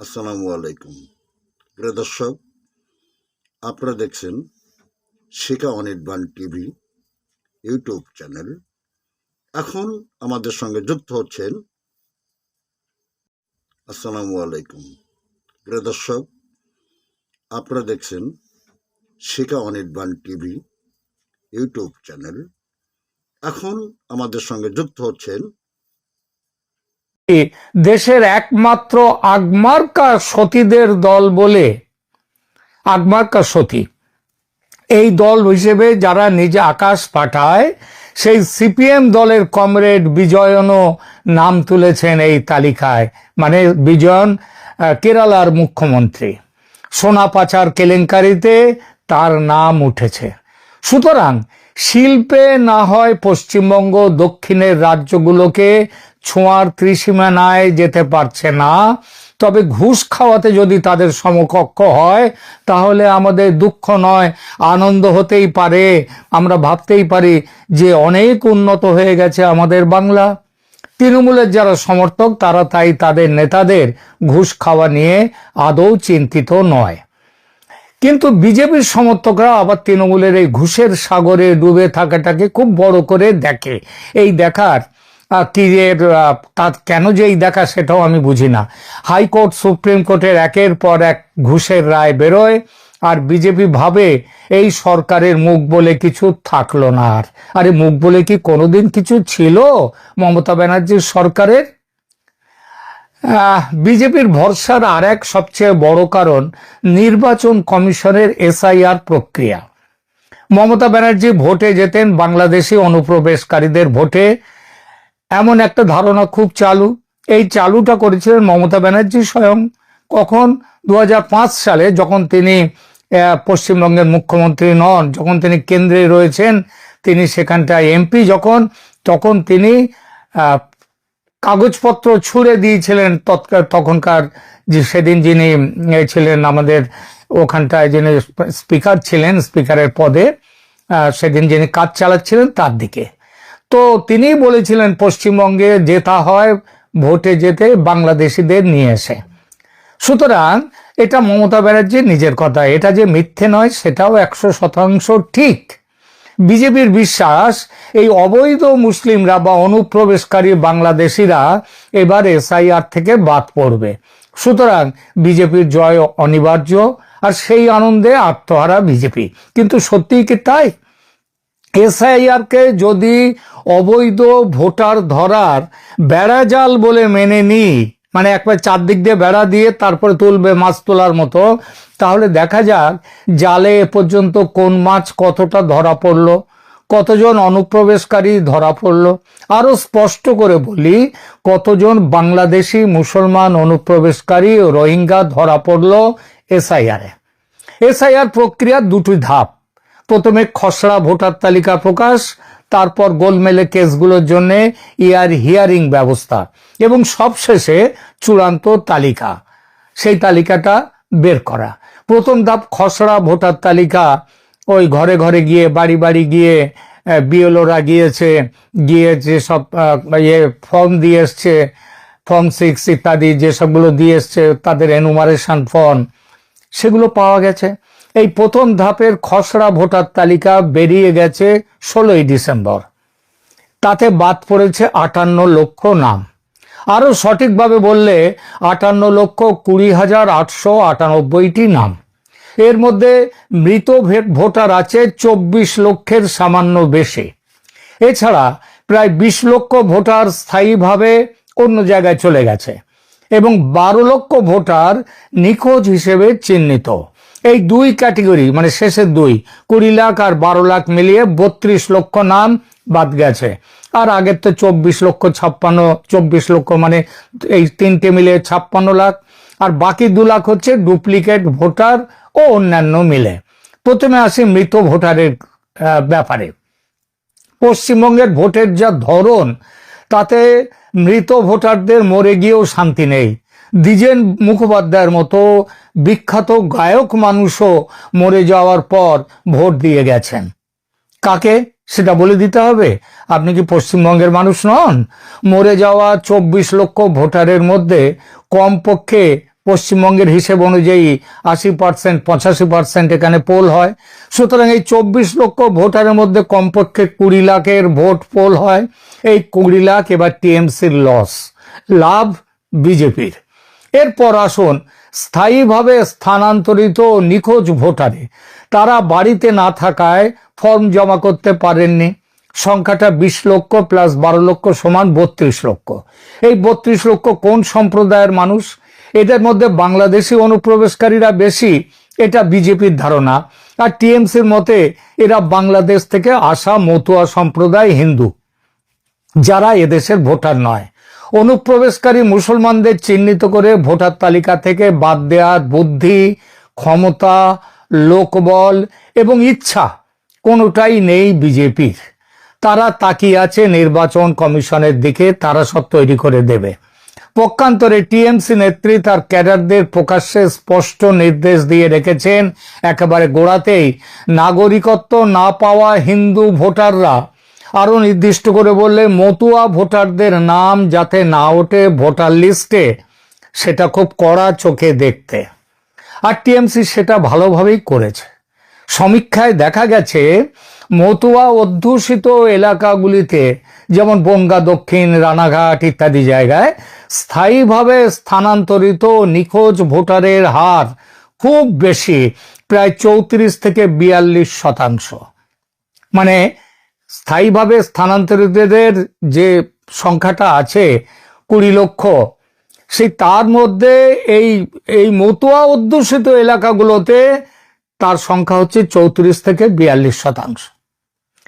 আসসালামু আলাইকুম। প্রিয় দর্শক, আপনারা দেখছেন শিকা অনির্বাণ টিভি ইউটিউব চ্যানেল। এখন আমাদের সঙ্গে যুক্ত হচ্ছেন। আসসালামু আলাইকুম। প্রিয় দর্শক, আপনারা দেখছেন শিকা অনির্বাণ টিভি ইউটিউব চ্যানেল। এখন আমাদের সঙ্গে যুক্ত হচ্ছেন দেশের একমাত্র আগমার্কা সতীদের দল বলে, আগমার্কা সতী। এই দল হিসেবে যারা নিজে আকাশ পাঠায়, সেই সিপিএম দলের কমরেড বিজয়নও নাম তুলেছেন এই তালিকায়। মানে বিজয়ন কেরালার মুখ্যমন্ত্রী। সোনা পাচার কেলেঙ্কারিতে তার নাম উঠেছে। সুতরাং শিল্পে না হয় পশ্চিমবঙ্গ, দক্ষিণের রাজ্যগুলোকে ছোঁয়ার ত্রিসীমানায় যেতে পারছে না। তবে ঘুষ খাওয়াতে যদি তাদের সমকক্ষ হয়, তাহলে আমাদের দুঃখ নয়, আনন্দ হতেই পারে। আমরা ভাবতেই পারি যে অনেক উন্নত হয়ে গেছে আমাদের বাংলা। তৃণমূলের যারা সমর্থক, তারা তাই তাদের নেতাদের ঘুষ খাওয়া নিয়ে আদৌ চিন্তিত নয়। কিন্তু বিজেপির সমর্থকরা আবার তৃণমূলের এই ঘুষের সাগরে ডুবে থাকাটাকে খুব বড় করে দেখে। এই দেখার কি এর কেন যে এই দেখা সেটাও আমি বুঝি না। হাইকোর্ট, সুপ্রিম কোর্টের একের পর এক ঘুষের রায় বেরোয় আর বিজেপি ভাবে এই সরকারের মুখ বলে কিছু থাকল না আর। আরে মুখ বলে কি কোনোদিন কিছু ছিল মমতা ব্যানার্জির সরকারের? বিজেপির ভরসার আর এক সবচেয়ে বড় কারণ নির্বাচন কমিশনের এসআইআর প্রক্রিয়া। মমতা ব্যানার্জি ভোটে যেতেন বাংলাদেশি অনুপ্রবেশকারীদের ভোটে। এমন একটা ধারণা খুব চালু। এই চালুটা করেছিলেন মমতা ব্যানার্জি স্বয়ং। কখন? দু হাজার পাঁচ সালে যখন তিনি পশ্চিমবঙ্গের মুখ্যমন্ত্রী নন, যখন তিনি কেন্দ্রে রয়েছেন, তিনি সেখানটায় এমপি যখন, তখন তিনি কাগজপত্র ছুড়ে দিয়েছিলেন তৎকাল তখনকার যে সেদিন যিনি ছিলেন আমাদের ওখানটায় যিনি স্পিকার ছিলেন, স্পিকারের পদে সেদিন যিনি কাজ চালাচ্ছিলেন তার দিকে। তো তিনি বলেছিলেন, পশ্চিমবঙ্গে জেতা হয় ভোটে যেতে বাংলাদেশিদের নিয়ে এসে। সুতরাং এটা মমতা ব্যানার্জির নিজের কথা। এটা যে মিথ্যে নয়, সেটাও একশো শতাংশ ঠিক। বিজেপির বিশ্বাস, এই অবৈধ মুসলিমরা বা অনুপ্রবেশকারী বাংলাদেশিরা এবার এসআইআর থেকে বাদ পড়বে। সুতরাং বিজেপির জয় অনিবার্য আর সেই আনন্দে আত্মহারা বিজেপি। কিন্তু সত্যিই কি তাই? এসআইআরকে যদি অবৈধ ভোটার ধরার বেড়াজাল বলে মেনে নিই মানে একবার চারদিক দিয়ে বেড়া দিয়ে তারপরে তুলবে মাছ তোলার মতো। তাহলে দেখা যাক জালে এ পর্যন্ত কোন মাছ কতটা ধরা পড়ল, কতজন অনুপ্রবেশকারী ধরা পড়ল। আরও স্পষ্ট করে বলি, কতজন বাংলাদেশি মুসলমান অনুপ্রবেশকারী ও রোহিঙ্গা ধরা পড়ল এসআইআরে এসআইআর প্রক্রিয়ার দুটি ধাপ। প্রথমে খসড়া ভোটার তালিকা প্রকাশ তারপর গোলমেলে কেসগুলোর জন্য ইয়ার হিয়ারিং ব্যবস্থা। এবং সবশেষে চূড়ান্ত তালিকা। সেই তালিকাটা বের করা। প্রথম ধাপ খসড়া ভোটার তালিকা। ওই ঘরে ঘরে গিয়ে, বাড়ি বাড়ি গিয়ে বিএলওরা গিয়েছে, গিয়ে যেসব ইয়ে ফর্ম দিয়ে এসছে, ফর্ম সিক্স ইত্যাদি যেসবগুলো দিয়ে এসছে, তাদের এনুমারেশন ফর্ম সেগুলো পাওয়া গেছে। এই প্রথম ধাপের খসড়া ভোটার তালিকা বেরিয়ে গেছে ষোলোই ডিসেম্বর। তাতে বাদ পড়েছে আটান্ন লক্ষ নাম। আরও সঠিকভাবে বললে আটান্ন লক্ষ কুড়ি হাজার আটশো আটানব্বইটি নাম। এর মধ্যে মৃত ভোটার আছে চব্বিশ লক্ষের সামান্য বেশি। এছাড়া প্রায় বিশ লক্ষ ভোটার স্থায়ীভাবে অন্য জায়গায় চলে গেছে এবং বারো লক্ষ ভোটার নিখোঁজ হিসেবে চিহ্নিত। এই দুই ক্যাটেগরি মানে শেষের দুই, কুড়ি লাখ আর বারো লাখ মিলিয়ে বত্রিশ লক্ষ নাম বাদ গেছে। আর আগের তো চব্বিশ লক্ষ ছাপ্পান্ন, চব্বিশ লক্ষ মানে এই তিনটে মিলিয়ে ছাপ্পান্ন লাখ। আর বাকি দু লাখ হচ্ছে ডুপ্লিকেট ভোটার ও অন্যান্য মিলে। প্রথমে আসি মৃত ভোটারের ব্যাপারে। পশ্চিমবঙ্গের ভোটের যা ধরন, তাতে মৃত ভোটারদের মরে গিয়েও শান্তি নেই। দ্বিজেন মুখোপাধ্যায়ের মতো বিখ্যাত গায়ক মানুষও মরে যাওয়ার পর ভোট দিয়ে গেছেন। কাকে? সেটা বলে দিতে হবে। আপনি কি পশ্চিমবঙ্গের মানুষ নন? মরে যাওয়া চব্বিশ লক্ষ ভোটারের মধ্যে কমপক্ষে পশ্চিমবঙ্গের হিসেব অনুযায়ী আশি পার্সেন্ট, পঁচাশি পার্সেন্ট এখানে পোল হয়। সুতরাং এই চব্বিশ লক্ষ ভোটারের মধ্যে কমপক্ষে কুড়ি লাখের ভোট পোল হয়। এই কুড়ি লাখ এবার টিএমসির লস। লাভ বিজেপির। এরপর আসুন, স্থায়ীভাবে স্থানান্তরিত নিখোঁজ ভোটারে। তারা বাড়িতে না থাকায় ফর্ম জমা করতে পারেননি। সংখ্যাটা বিশ লক্ষ প্লাস বারো লক্ষ সমান বত্রিশ লক্ষ। এই বত্রিশ লক্ষ কোন সম্প্রদায়ের মানুষ? এদের মধ্যে বাংলাদেশি অনুপ্রবেশকারীরা বেশি, এটা বিজেপির ধারণা। আর টিএমসির মতে, এরা বাংলাদেশ থেকে আসা মতুয়া সম্প্রদায় হিন্দু, যারা এদেশের ভোটার নয়। অনুপ্রবেশকারী মুসলমানদের চিহ্নিত করে ভোটার তালিকা থেকে বাদ দেওয়ার বুদ্ধি, ক্ষমতা, লোকবল এবং ইচ্ছা কোনোটাই নেই বিজেপির। তারা তাকিয়ে আছে নির্বাচন কমিশনের দিকে, তারা সব তৈরি করে দেবে। পক্ষান্তরে টিএমসি নেত্রী তার ক্যাডারদের প্রকাশ্যে স্পষ্ট নির্দেশ দিয়ে রেখেছেন, একেবারে গোড়াতেই। নাগরিকত্ব না পাওয়া হিন্দু ভোটাররা আরও নির্দিষ্ট করে বললে, মতুয়া ভোটারদের নাম যাতে না ওঠে ভোটার লিস্টে, সেটা খুব কড়া চোখে দেখতে। আর টিএমসি সেটা ভালোভাবেই করেছে। সমীক্ষায় দেখা গেছে, মতুয়া অধ্যুষিত এলাকাগুলিতে, যেমন বনগা, দক্ষিণ, রানাঘাট ইত্যাদি জায়গায়, স্থায়ীভাবে স্থানান্তরিত নিখোঁজ ভোটারের হার খুব বেশি, প্রায় চৌত্রিশ থেকে বিয়াল্লিশ শতাংশ। মানে স্থায়ীভাবে স্থানান্তরিতদের যে সংখ্যাটা আছে কুড়ি লক্ষ, সেই তার মধ্যে এই এই মতুয়া অধ্যুষিত এলাকাগুলোতে তার সংখ্যা হচ্ছে চৌত্রিশ থেকে বিয়াল্লিশ শতাংশ।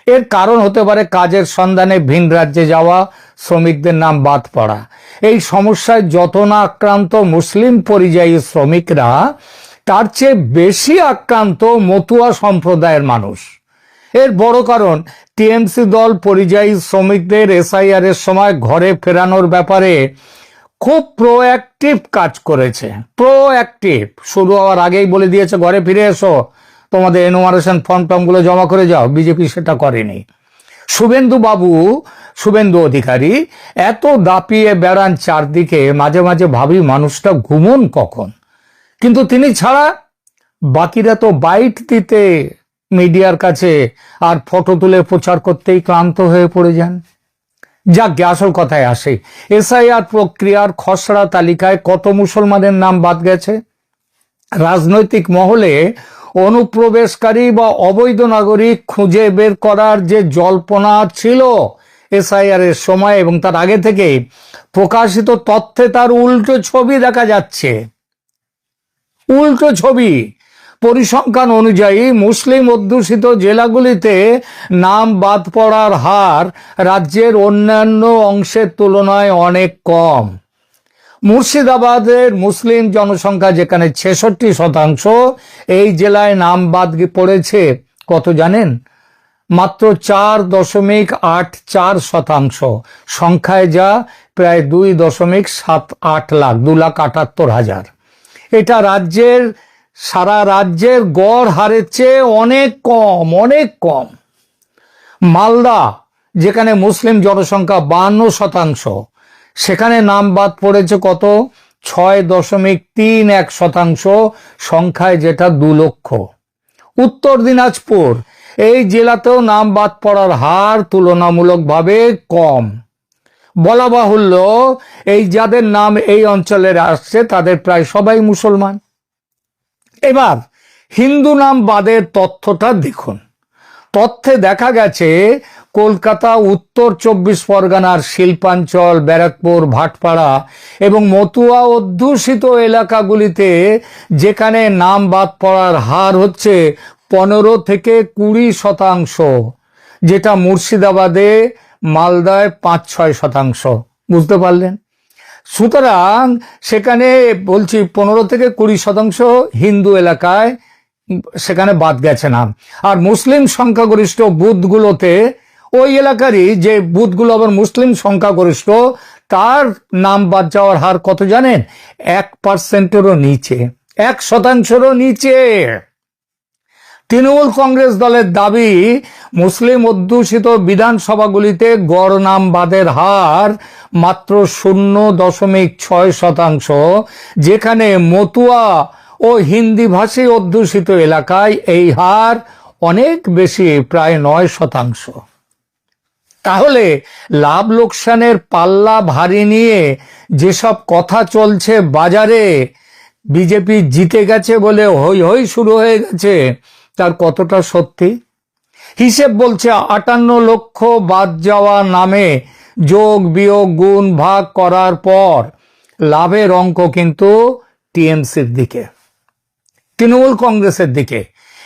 এর কারণ হতে পারে কাজের সন্ধানে ভিন রাজ্যে যাওয়া, শ্রমিকদের নাম বাদ পড়া। এই সমস্যায় যত না আক্রান্ত মুসলিম পরিযায়ী শ্রমিকরা, তার চেয়ে বেশি আক্রান্ত মতুয়া সম্প্রদায়ের মানুষ। এর বড় কারণ, টিএমসি দল পরিযায়ী শ্রমিকদের এসআইআর এর সময় ঘরে ফেরানোর ব্যাপারে খুব প্রোঅ্যাক্টিভ কাজ করেছে। প্রোঅ্যাক্টিভ শুরু হওয়ার আগেই বলে দিয়েছে, ঘরে ফিরে এসো। তোমাদের এনুমারেশন ফর্ম টর্মগুলো জমা করে যাও। বিজেপি সেটা করেনি। শুভেন্দু বাবু, শুভেন্দু অধিকারী, এত দাপিয়ে বেড়ান চারদিকে, মাঝে মাঝে ভাবি মানুষটা ঘুমন কখন? কিন্তু তিনি ছাড়া বাকিরা তো বাইট দিতে মিডিয়ার কাছে আর ফটো তুলে প্রচার করতেই ক্লান্ত হয়ে পড়ে যান। যাক আসল কথায় আসে। এসআইআর প্রক্রিয়ার খসড়া তালিকায় কত মুসলমানের নাম বাদ গেছে? রাজনৈতিক মহলে অনুপ্রবেশকারী বা অবৈধ নাগরিক খুঁজে বের করার যে জল্পনা ছিল এসআইআর এর সময় এবং তার আগে থেকে প্রকাশিত তথ্যে তার উল্টো ছবি দেখা যাচ্ছে। উল্টো ছবি পরিসংখ্যান অনুযায়ী মুসলিম অধ্যুষিত জেলাগুলিতে নাম বাদ পড়ার হার রাজ্যের অন্যান্য অংশের তুলনায় অনেক কম। মুর্শিদাবাদের মুসলিম জনসংখ্যা যেখানে ছেষট্টি শতাংশ, এই জেলায় নাম বাদ পড়েছে কত জানেন? মাত্র চার দশমিক আট চার শতাংশ। সংখ্যায় যা প্রায় দুই দশমিক সাত আট লাখ, দু লাখ আটাত্তর হাজার। এটা রাজ্যের সারা রাজ্যের গড় হারের চেয়ে অনেক কম অনেক কম। মালদা, যেখানে মুসলিম জনসংখ্যা বান্ন শতাংশ, সেখানে নাম বাদ পড়েছে কত? ছয় দশমিক তিন এক শতাংশ, সংখ্যায় যেটা দু লক্ষ। উত্তর দিনাজপুর, এই জেলাতেও নাম বাদ পড়ার হার তুলনামূলকভাবে কম। বলা বাহুল্য এই যাদের নাম এই অঞ্চলের আসছে, তাদের প্রায় সবাই মুসলমান। এবার, হিন্দু নাম বাদের তথ্যটা দেখুন। তথ্যে দেখা গেছে, কলকাতা, উত্তর চব্বিশ পরগনার শিল্পাঞ্চল, ব্যারাকপুর, ভাটপাড়া এবং মতুয়া অধ্যুষিত এলাকাগুলিতে যেখানে নাম বাদ পড়ার হার হচ্ছে পনেরো থেকে কুড়ি শতাংশ, যেটা মুর্শিদাবাদে, মালদায় পাঁচ ছয় শতাংশ। বুঝতে পারলেন? সুতরাং সেখানে বলছি পনেরো থেকে কুড়ি শতাংশ হিন্দু এলাকায় সেখানে বাদ গেছে না। আর মুসলিম সংখ্যাগরিষ্ঠ বুথগুলোতে ওই এলাকারই যে বুথগুলো আবার মুসলিম সংখ্যাগরিষ্ঠ, তার নাম বাদ যাওয়ার হার কত জানেন? এক পার্সেন্টেরও নিচে। এক শতাংশেরও নিচে। তৃণমূল কংগ্রেস দলের দাবি, মুসলিম অধ্যুষিত বিধানসভাগুলিতে গড় নামবাদের হার মাত্র শূন্য দশমিক ছয় শতাংশ, যেখানে মতুয়া ও হিন্দি ভাষী অধ্যুষিত এলাকায় এই হার অনেক বেশি, প্রায় নয় শতাংশ। তাহলে লাভ লোকসানের পাল্লা ভারী নিয়ে যেসব কথা চলছে বাজারে, বিজেপি জিতে গেছে বলে হই হই শুরু হয়ে গেছে। তার কতটা সত্যি? হিসেব বলছে, আটান্ন লক্ষ বাদ যাওয়া নামে যোগ, বিয়োগ, গুণ, ভাগ করার পর লাভের অঙ্ক কিন্তু টিএমসির দিকে, তৃণমূল কংগ্রেসের দিকে।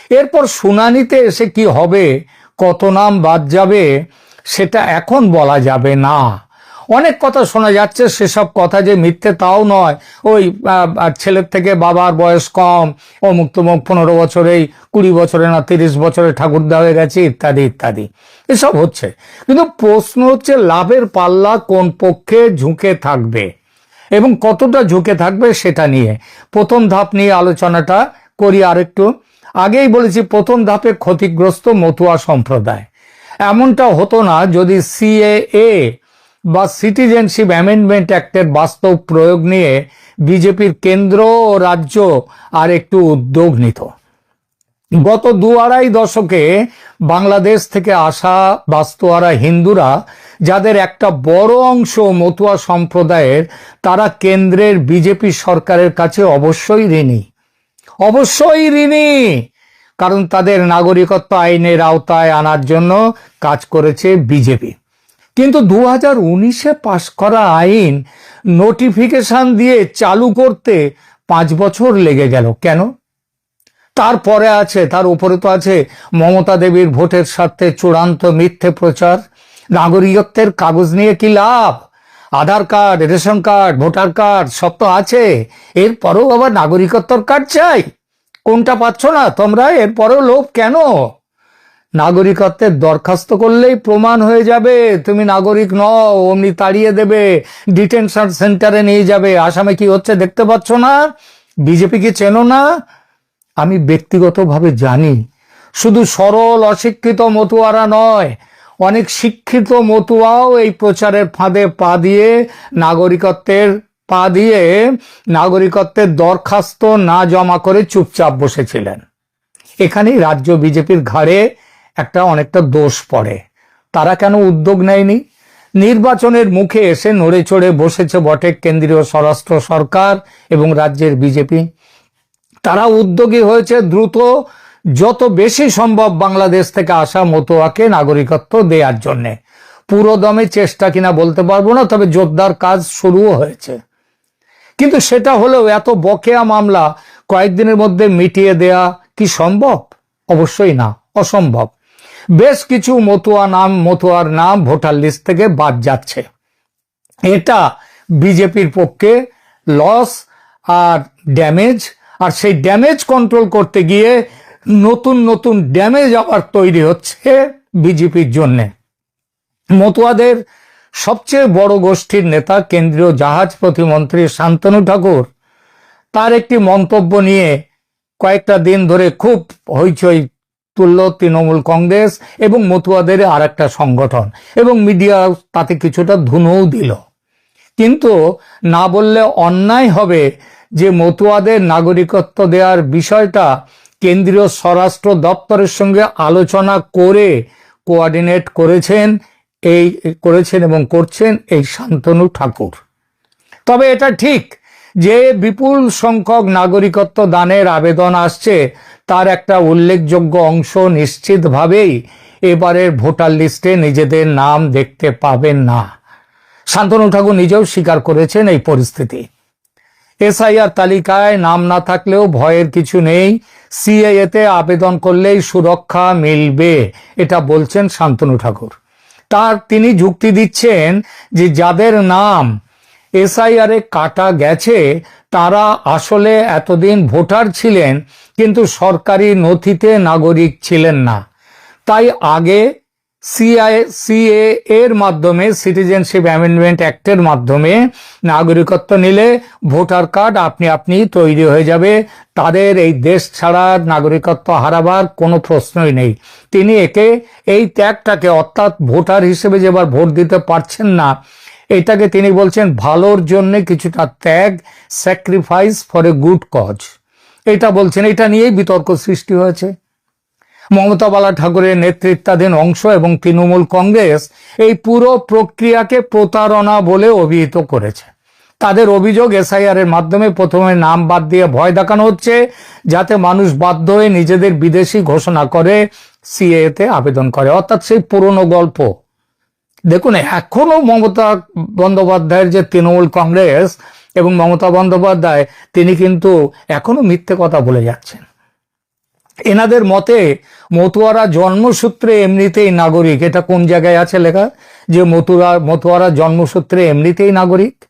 এরপর শুনানিতে এসে কি হবে, কত নাম বাদ যাবে, সেটা এখন বলা যাবে না। অনেক কথা শোনা যাচ্ছে, সেসব কথা যে মিথ্যে তাও নয়। ওই ছেলের থেকে বাবার বয়স কম, অমুক তমুক পনেরো বছরেই, কুড়ি বছরে না তিরিশ বছরে ঠাকুরদা হয়ে গেছে, ইত্যাদি ইত্যাদি। এসব হচ্ছে। কিন্তু প্রশ্ন হচ্ছে, লাভের পাল্লা কোন পক্ষে ঝুঁকে থাকবে? এবং কতটা ঝুঁকে থাকবে সেটা নিয়ে। প্রথম ধাপ নিয়ে আলোচনাটা করি আরেকটু। আগেই বলেছি, প্রথম ধাপে ক্ষতিগ্রস্ত মতুয়া সম্প্রদায়। এমনটা হতো না যদি সিএএ বা সিটিজেনশিপ অ্যামেন্ডমেন্ট অ্যাক্টের বাস্তব প্রয়োগ নিয়ে বিজেপির কেন্দ্র ও রাজ্য আর একটু উদ্যোগ নিত। গত দু আড়াই দশকে বাংলাদেশ থেকে আসা বাস্তুয়ারা হিন্দুরা, যাদের একটা বড় অংশ মতুয়া সম্প্রদায়ের, তারা কেন্দ্রের বিজেপি সরকারের কাছে অবশ্যই ঋণী। অবশ্যই ঋণী! কারণ তাদের নাগরিকত্ব আইনের আওতায় আনার জন্য কাজ করেছে বিজেপি। কিন্তু দু হাজার উনিশে পাশ করা আইন নোটিফিকেশন দিয়ে চালু করতে পাঁচ বছর লেগে গেল। কেন? তারপরে আছে, তার উপরে তো আছে মমতা দেবীর ভোটের স্বার্থে চূড়ান্ত মিথ্যে প্রচার। নাগরিকত্বের কাগজ নিয়ে কি লাভ? Aadhaar card, ration card, voter card সব তো আছে। এরপরেও আবার নাগরিকত্বর কার্ড চাই? কোনটা পাচ্ছ না তোমরা? এরপরেও লোভ কেন? নাগরিকত্বের দরখাস্ত করলেই প্রমাণ হয়ে যাবে। তুমি নাগরিক নও, অমনি তাড়িয়ে দেবে। ডিটেনশন সেন্টারে নিয়ে যাবে। আসামে কি হচ্ছে দেখতে পাচ্ছ না? বিজেপি কি চেনো না? আমি ব্যক্তিগতভাবে জানি। শুধু সরল, অশিক্ষিত মতুয়ারা নয়, অনেক শিক্ষিত মতুয়াও এই প্রচারের ফাঁদে পা দিয়ে নাগরিকত্বের পা দিয়ে নাগরিকত্বের দরখাস্ত না জমা করে চুপচাপ বসেছিলেন। এখানেই রাজ্য বিজেপির ঘাড়ে একটা অনেকটা দোষ পড়ে। তারা কেন উদ্যোগ নেয়নি? নির্বাচনের মুখে এসে নড়ে চড়ে বসেছে বটে কেন্দ্রীয় স্বরাষ্ট্র সরকার এবং রাজ্যের বিজেপি। তারা উদ্যোগী হয়েছে দ্রুত, যত বেশি সম্ভব বাংলাদেশ থেকে আসা মতোয়াকে নাগরিকত্ব দেওয়ার জন্য। পুরো দমে চেষ্টা কিনা বলতে পারব না, তবে জোরদার কাজ শুরুও হয়েছে। কিন্তু সেটা হলেও এত বকেয়া মামলা কয়েকদিনের মধ্যে মিটিয়ে দেয়া কি সম্ভব? অবশ্যই না, অসম্ভব। বেশ কিছু মতুয়া নাম, মতুয়ার নাম ভোটার লিস্ট থেকে বাদ যাচ্ছে। এটা বিজেপির পক্ষে লস আর ড্যামেজ আর সেই ড্যামেজ কন্ট্রোল করতে গিয়ে নতুন নতুন ড্যামেজ আবার তৈরি হচ্ছে বিজেপির জন্যে। মতুয়াদের সবচেয়ে বড় গোষ্ঠীর নেতা কেন্দ্রীয় জাহাজ প্রতিমন্ত্রী শান্তনু ঠাকুর, তার একটি মন্তব্য নিয়ে কয়েকটা দিন ধরে খুব হইচই তুলল তৃণমূল কংগ্রেস এবং মতুয়াদের আর একটা সংগঠন। এবং মিডিয়া তাতে কিছুটা ধুনোও দিল। কিন্তু না বললে অন্যায় হবে যে মতুয়াদের নাগরিকত্ব দেওয়ার বিষয়টা কেন্দ্রীয় স্বরাষ্ট্র দপ্তরের সঙ্গে আলোচনা করে কোঅর্ডিনেট করেছেন এই, করেছেন এবং করছেন এই শান্তনু ঠাকুর। তবে এটা ঠিক যে বিপুল সংখ্যক নাগরিকত্ব দানের আবেদন আসছে, তার একটা উল্লেখযোগ্য অংশ নিশ্চিতভাবেই এবারের ভোটার লিস্টে নিজেদের নাম দেখতে পাবেন না। শান্তনু ঠাকুর নিজেও স্বীকার করেছেন এই পরিস্থিতি। এসআইআর তালিকায় নাম না থাকলেও ভয়ের কিছু নেই সিএতে আবেদন করলেই সুরক্ষা মিলবে, এটা বলছেন শান্তনু ঠাকুর। তার তিনি যুক্তি দিচ্ছেন যে যাদের নাম এসআইআরে কাটা গেছে, তারা আসলে এতদিন ভোটার ছিলেন, কিন্তু সরকারি নথিতে নাগরিক ছিলেন না। তাই আগে সিআই, সিএ এর মাধ্যমে, সিটিজেনশিপ অ্যামেন্ডমেন্ট অ্যাক্টের মাধ্যমে নাগরিকত্ব নিলে ভোটার কার্ড আপনি আপনি তৈরি হয়ে যাবে। তাদের এই দেশ ছাড়া নাগরিকত্ব হারাবার কোনো প্রশ্নই নেই। তিনি একে, এই ত্যাগটাকে অর্থাৎ ভোটার হিসেবে যে এবার ভোট দিতে পারছেন না এটাকে তিনি বলছেন, ভালোর জন্য কিছুটা ত্যাগ sacrifice for a good cause এটা বলছেন, এটা নিয়েই বিতর্ক সৃষ্টি হয়েছে। মমতা বালা ঠাকুরের নেতৃত্বাধীন অংশ এবং তৃণমূল কংগ্রেস এই পুরো প্রক্রিয়াকে প্রতারণা বলে অভিহিত করেছে। তাদের অভিযোগ, এসআইআর এর মাধ্যমে প্রথমে নাম বাদ দিয়ে ভয় দেখানো হচ্ছে, যাতে মানুষ বাধ্য হয়ে নিজেদের বিদেশি ঘোষণা করে সিএ তে আবেদন করে। অর্থাৎ সেই পুরনো গল্প। দেখুন এখনও মমতা বন্দ্যোপাধ্যায়ের যে তৃণমূল কংগ্রেস এবং মমতা বন্দ্যোপাধ্যায়, তিনি কিন্তু এখনও মিথ্যে কথা বলে যাচ্ছেন। এনাদের মতে, মতুয়ারা জন্মসূত্রে এমনিতেই নাগরিক। এটা কোন জায়গায় আছে লেখা? যে মতুরা, মতুয়ারা জন্মসূত্রে এমনিতেই নাগরিক।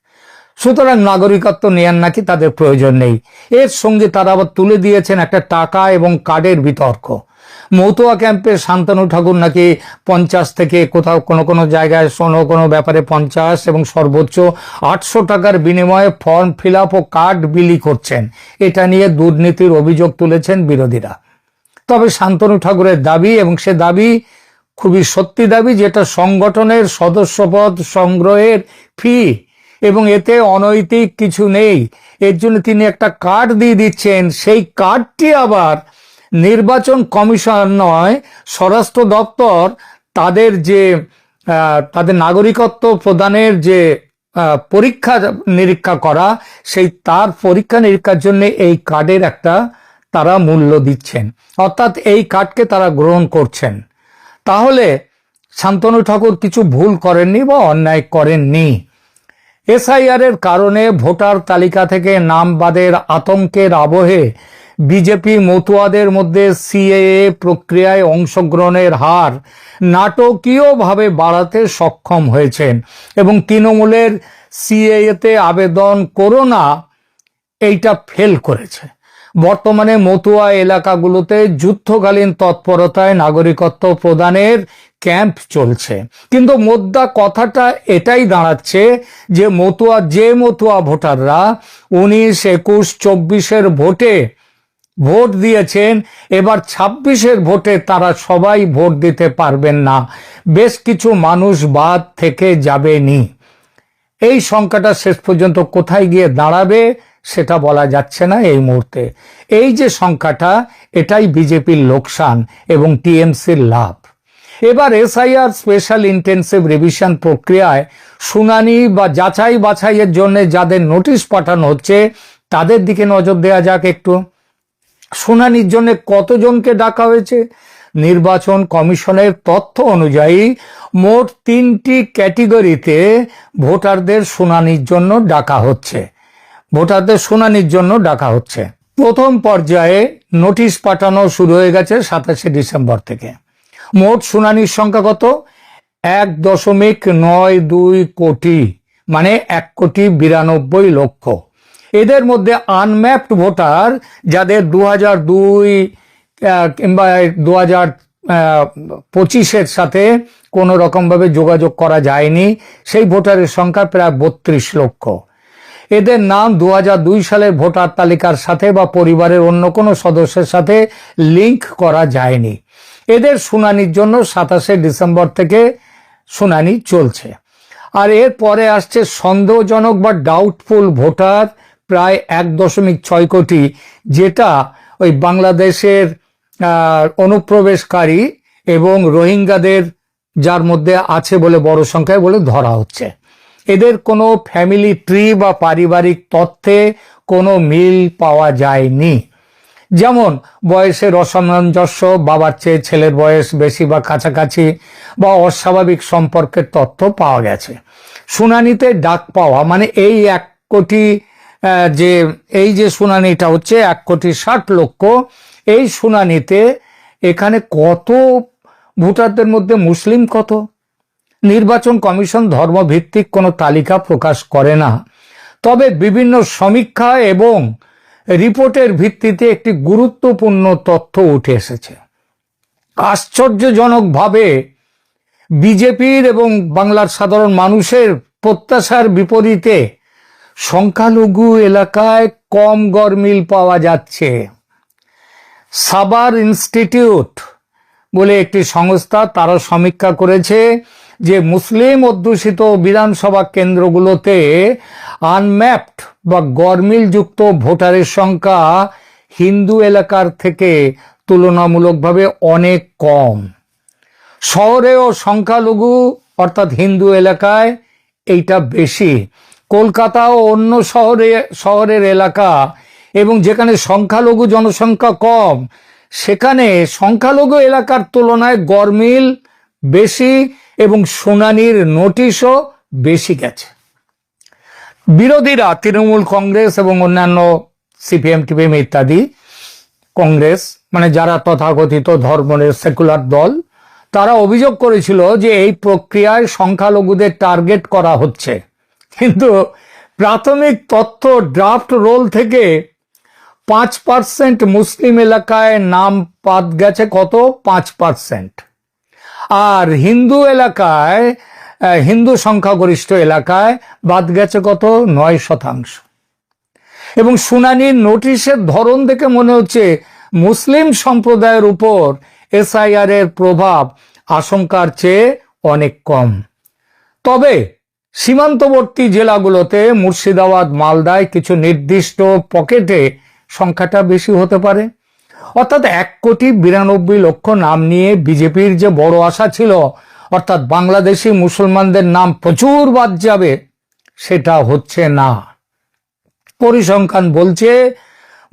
সুতরাং নাগরিকত্ব নেয়ার নাকি তাদের প্রয়োজন নেই। এর সঙ্গে তারা আবার তুলে দিয়েছেন একটা টাকা এবং কার্ডের বিতর্ক। মতুয়া ক্যাম্পে শান্তনু ঠাকুর নাকি পঞ্চাশ থেকে কোথাও কোনো কোনো জায়গায় কোনো কোনো ব্যাপারে পঞ্চাশ এবং সর্বোচ্চ আটশো টাকার বিনিময়ে ফর্ম ফিল ও কার্ড বিলি করছেন। এটা নিয়ে দুর্নীতির অভিযোগ তুলেছেন বিরোধীরা। তবে শান্তনু ঠাকুরের দাবি এবং সে দাবি খুবই সত্যি দাবি যেটা সংগঠনের সদস্যপদ সংগ্রহের ফি এবং এতে অনৈতিক কিছু নেই। এর জন্য তিনি একটা কার্ড দিয়ে দিচ্ছেন। সেই কার্ডটি আবার নির্বাচন কমিশন নয়, স্বরাষ্ট্র দপ্তর তাদের যে তাদের নাগরিকত্ব প্রদানের যে পরীক্ষা নিরীক্ষা করা, সেই তার পরীক্ষা নিরীক্ষার জন্য এই কার্ডের একটা তারা মূল্য দিচ্ছেন। অর্থাৎ এই কার্ডকে তারা গ্রহণ করছেন। তাহলে শান্তনু ঠাকুর কিছু ভুল করেননি বা অন্যায় করেননি। এসআইআর এর কারণে ভোটার তালিকা থেকে নাম বাদের আতঙ্কের আবহে বিজেপি মতুয়াদের মধ্যে সিএএ প্রক্রিয়ায় অংশগ্রহণের হার নাটকীয়ভাবে বাড়াতে সক্ষম হয়েছেন এবং তৃণমূলের সিএএতে আবেদন করো না, এইটা ফেল করেছে। বর্তমানে মতুয়া এলাকাগুলোতে যুদ্ধকালীন তৎপরতায় নাগরিকত্ব প্রদানের ক্যাম্প চলছে। কিন্তু মোদ্দা কথাটা এটাই দাঁড়াচ্ছে যে মতুয়া যে মতুয়া ভোটাররা উনিশ, একুশ, চব্বিশের ভোটে ভোট দিয়েছেন, এবার ছাব্বিশের ভোটে তারা সবাই ভোট দিতে পারবেন না। বেশ কিছু মানুষ বাদ থেকে যাবেনি। এই সংখ্যাটা শেষ পর্যন্ত কোথায় গিয়ে দাঁড়াবে সেটা বলা যাচ্ছে না এই মুহূর্তে। এই যে সংখ্যাটা, এটাই বিজেপির লোকসান এবং টিএমসির লাভ। এবার এসআইআর স্পেশাল ইন্টেন্সিভ রিভিশন প্রক্রিয়ায় শুনানি বা যাচাই বাছাইয়ের জন্য যাদের নোটিশ পাঠানো হচ্ছে, তাদের দিকে নজর দেওয়া যাক একটু। শুনানির জন্য কতজনকে ডাকা হয়েছে? নির্বাচন কমিশনের তথ্য অনুযায়ী মোট তিনটি ক্যাটেগরিতে ভোটারদের শুনানির জন্য ডাকা হচ্ছে। ভোটারদের শুনানির জন্য ডাকা হচ্ছে। প্রথম পর্যায়ে নোটিশ পাঠানো শুরু হয়ে গেছে সাতাশে ডিসেম্বর থেকে। মোট শুনানির সংখ্যা কত? এক দশমিক নয় দুই কোটি মানে এক কোটি বিরানব্বই লক্ষ। এদের মধ্যে আনম্যাপড ভোটার যাদের দু হাজার দুই কিংবা দু হাজার পঁচিশের সাথে কোনো রকমভাবে যোগাযোগ করা যায়নি, সেই ভোটারের সংখ্যা প্রায় বত্রিশ লক্ষ। এদের নাম দু দুই সালের ভোটার তালিকার সাথে বা পরিবারের অন্য কোনো সদস্যের সাথে লিংক করা যায়নি। এদের শুনানির জন্য সাতাশে ডিসেম্বর থেকে শুনানি চলছে। আর এর পরে আসছে সন্দেহজনক বা ডাউটফুল ভোটার প্রায় এক দশমিক ছয় কোটি, যেটা ওই বাংলাদেশের অনুপ্রবেশকারী এবং রোহিঙ্গাদের যার মধ্যে আছে বলে বড় সংখ্যায় বলে ধরা হচ্ছে। এদের কোনো ফ্যামিলি ট্রি বা পারিবারিক তথ্যে কোনো মিল পাওয়া যায়নি। যেমন বয়সের অসামঞ্জস্য বাবার চেয়ে ছেলের বয়স বেশি বা কাছাকাছি বা অস্বাভাবিক সম্পর্কের তথ্য পাওয়া গেছে। শুনানিতে ডাক পাওয়া মানে এই এক কোটি যে এই যে শুনানিটা হচ্ছে এক কোটি ষাট লক্ষ, এই শুনানিতে এখানে কত ভোটারদের মধ্যে মুসলিম কত? নির্বাচন কমিশন ধর্মভিত্তিক কোনো তালিকা প্রকাশ করে না। তবে বিভিন্ন সমীক্ষা এবং রিপোর্টের ভিত্তিতে একটি গুরুত্বপূর্ণ তথ্য উঠে এসেছে। আশ্চর্যজনকভাবে বিজেপির এবং বাংলার সাধারণ মানুষের প্রত্যাশার বিপরীতে সংখ্যালঘু এলাকায় কম গরমিল পাওয়া যাচ্ছে। সাবার ইনস্টিটিউট বলে একটি সংস্থা তারা সমীক্ষা করেছে যে মুসলিম অধ্যুষিত বিধানসভা কেন্দ্রগুলোতে আনম্যাপড বা গরমিলযুক্ত ভোটারের সংখ্যা হিন্দু এলাকার থেকে তুলনামূলকভাবে অনেক কম। শহরেও সংখ্যালঘু অর্থাৎ হিন্দু এলাকায় এইটা বেশি। কলকাতা ও অন্য শহরে, শহরের এলাকা এবং যেখানে সংখ্যালঘু জনসংখ্যা কম, সেখানে সংখ্যালঘু এলাকার তুলনায় গরমিল বেশি এবং শুনানির নোটিশও বেশি গেছে। বিরোধীরা তৃণমূল কংগ্রেস এবং অন্যান্য সিপিএম, টিপিএম ইত্যাদি কংগ্রেস মানে যারা তথাকথিত ধর্মের সেকুলার দল, তারা অভিযোগ করেছিল যে এই প্রক্রিয়ায় সংখ্যালঘুদের টার্গেট করা হচ্ছে। কিন্তু প্রাথমিক তথ্য ড্রাফট রোল থেকে পাঁচ পার্সেন্ট মুসলিম এলাকায় নাম পাত গেছে কত? পাঁচ পার্সেন্ট আর হিন্দু এলাকায় হিন্দু সংখ্যাগরিষ্ঠ এলাকায় বাদ গেছে কত? নয় শতাংশ। এবং শুনানির নোটিশের ধরন দেখে মনে হচ্ছে মুসলিম সম্প্রদায়ের উপর এসআইআর এর প্রভাব আশঙ্কার চেয়ে অনেক কম। তবে সীমান্তবর্তী জেলাগুলোতে মুর্শিদাবাদ, মালদায় কিছু নির্দিষ্ট পকেটে সংখ্যাটা বেশি হতে পারে। অর্থাৎ এক কোটি বিরানব্বই লক্ষ নাম নিয়ে বিজেপির যে বড় আশা ছিল, অর্থাৎ বাংলাদেশি মুসলমানদের নাম প্রচুর বাদ যাবে, সেটা হচ্ছে না। পরিসংখ্যান বলছে,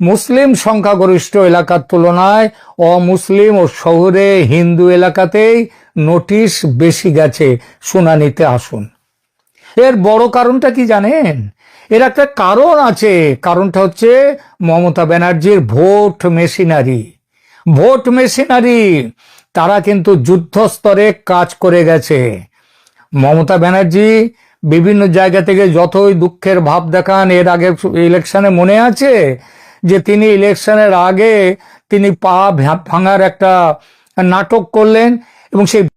মুসলিম সংখ্যাগরিষ্ঠ এলাকার তুলনায় অমুসলিম ও শহরে হিন্দু এলাকাতেই নোটিশ বেশি গেছে। শুনানিতে আসুন। এর বড় কারণটা কি জানেন? এর একটা কারণ আছে। কারণটা হচ্ছে মমতা ব্যানার্জির ভোট মেশিনারি। ভোট মেশিনারি, তারা কিন্তু যুদ্ধ স্তরে কাজ করে গেছে। মমতা ব্যানার্জি বিভিন্ন জায়গা থেকে যতই দুঃখের ভাব দেখান, এর আগে ইলেকশনে মনে আছে যে তিনি ইলেকশনের আগে তিনি পা ভাঙার একটা নাটক করলেন এবং সেই